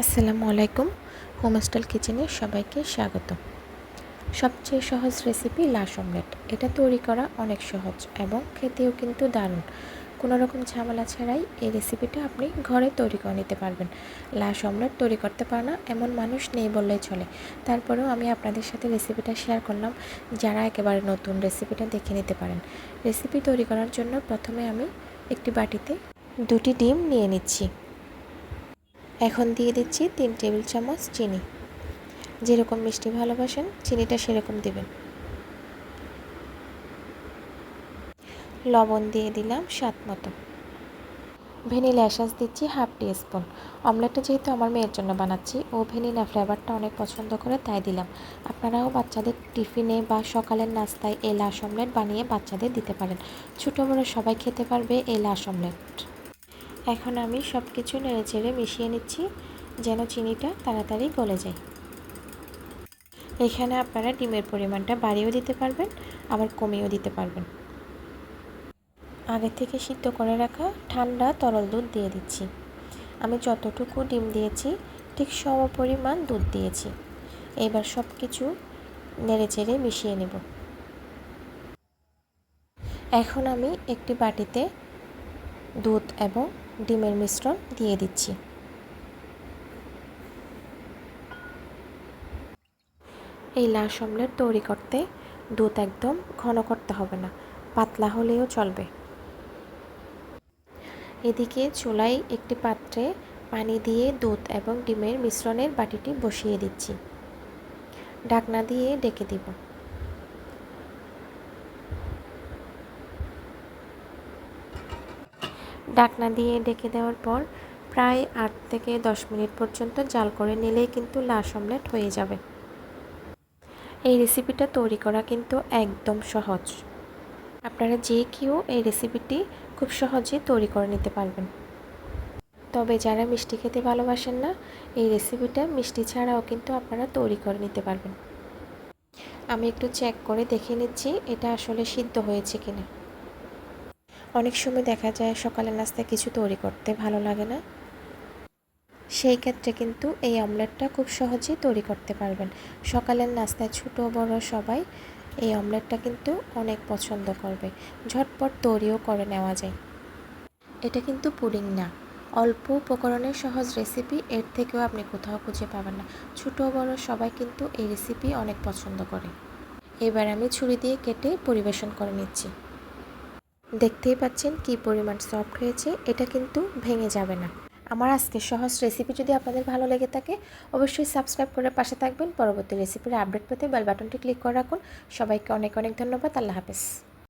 আসসালামু আলাইকুম হোমস্টাইল কিচেনে সবাইকে স্বাগত। সবচেয়ে সহজ রেসিপি লাশ অমলেট এটা তৈরি করা অনেক সহজ এবং খেতেও কিন্তু দারুণ। কোনো রকম ঝামেলা ছাড়াই এই রেসিপিটা আপনি ঘরে তৈরি করে নিতে পারবেন। লাশ অমলেট তৈরি করতে পারে না, এমন মানুষ নেই বললেই চলে। তারপরেও আমি আপনাদের সাথে রেসিপিটা শেয়ার করলাম। যারা একেবারে নতুন রেসিপিটা দেখে নিতে পারেন। রেসিপি তৈরি করার জন্য প্রথমে আমি একটি বাটিতে দুটি ডিম নিয়ে নিচ্ছি। এখন দিয়ে দিচ্ছি তিন টেবিল চামচ চিনি। যেরকম মিষ্টি ভালোবাসেন, চিনিটা সেরকম দেবেন। লবণ দিয়ে দিলাম স্বাদ মতো। ভ্যানিলা এসাস দিচ্ছি হাফ টি স্পুন অমলেটটা যেহেতু আমার মেয়ের জন্য বানাচ্ছি, ও ভ্যানিলা ফ্লেভারটা অনেক পছন্দ করে তাই দিলাম। আপনারাও বাচ্চাদের টিফিনে বা সকালের নাস্তায় এই লাশ অমলেট বানিয়ে বাচ্চাদের দিতে পারেন। ছোটো বড়ো সবাই খেতে পারবে এই লাশ অমলেট। এখন আমি সব কিছু নেড়ে চেড়ে মিশিয়ে নিচ্ছি, যেন চিনিটা তাড়াতাড়ি গলে যায়। এখানে আপনারা ডিমের পরিমাণটা বাড়িয়েও দিতে পারবেন, আবার কমিয়েও দিতে পারবেন। আগে থেকে সিদ্ধ করে রাখা ঠান্ডা তরল দুধ দিয়ে দিচ্ছি। আমি যতটুকু ডিম দিয়েছি, ঠিক সম পরিমাণ দুধ দিয়েছি। এবার সব কিছু নেড়ে চেড়ে মিশিয়ে নেব। এখন আমি একটি বাটিতে দুধ এবং ডিমের মিশ্রণ দিয়ে দিচ্ছি। এই লাশ অমলেট তৈরি করতে দুধ একদম ঘন করতে হবে না, পাতলা হলেও চলবে। এদিকে চুলায় একটি পাত্রে পানি দিয়ে দুধ এবং ডিমের মিশ্রণের বাটিটি বসিয়ে দিচ্ছি। ঢাকনা দিয়ে ডেকে দিব। ডাকনা দিয়ে ডেকে দেওয়ার পর প্রায় আট থেকে দশ মিনিট পর্যন্ত জাল করে নিলেই কিন্তু লাশ অমলেট হয়ে যাবে। এই রেসিপিটা তৈরি করা কিন্তু একদম সহজ। আপনারা যে কেউ এই রেসিপিটি খুব সহজে তৈরি করে নিতে পারবেন। তবে যারা মিষ্টি খেতে ভালোবাসেন না, এই রেসিপিটা মিষ্টি ছাড়াও কিন্তু আপনারা তৈরি করে নিতে পারবেন। আমি একটু চেক করে দেখে নিচ্ছি এটা আসলে সিদ্ধ হয়েছে কিনা। অনেক সময় দেখা যায় সকালের নাস্তায় কিছু তৈরি করতে ভালো লাগে না। সেই ক্ষেত্রে কিন্তু এই অমলেটটা খুব সহজেই তৈরি করতে পারবেন। সকালের নাস্তায় ছোট বড় সবাই এই অমলেটটা কিন্তু অনেক পছন্দ করবে। ঝটপট তৈরিও করে নেওয়া যায়। এটা কিন্তু পুডিং না। অল্প উপকরণের সহজ রেসিপি, এর থেকেও আপনি কোথাও খুঁজে পাবেন না। ছোট বড় সবাই কিন্তু এই রেসিপি অনেক পছন্দ করে। এবার আমি ছুরি দিয়ে কেটে পরিবেশন করে নিচ্ছি। দেখতেই পাচ্ছেন কি পরিমাণ সফট হয়েছে, এটা কিন্তু ভেঙে যাবে না। আমার আজকে সহজ রেসিপি যদি আপনাদের ভালো লেগে থাকে, অবশ্যই সাবস্ক্রাইব করে পাশে থাকবেন। পরবর্তী রেসিপির আপডেট পেতে বেল বাটনটি ক্লিক করে রাখুন। সবাইকে অনেক অনেক ধন্যবাদ। আল্লাহ হাফেজ।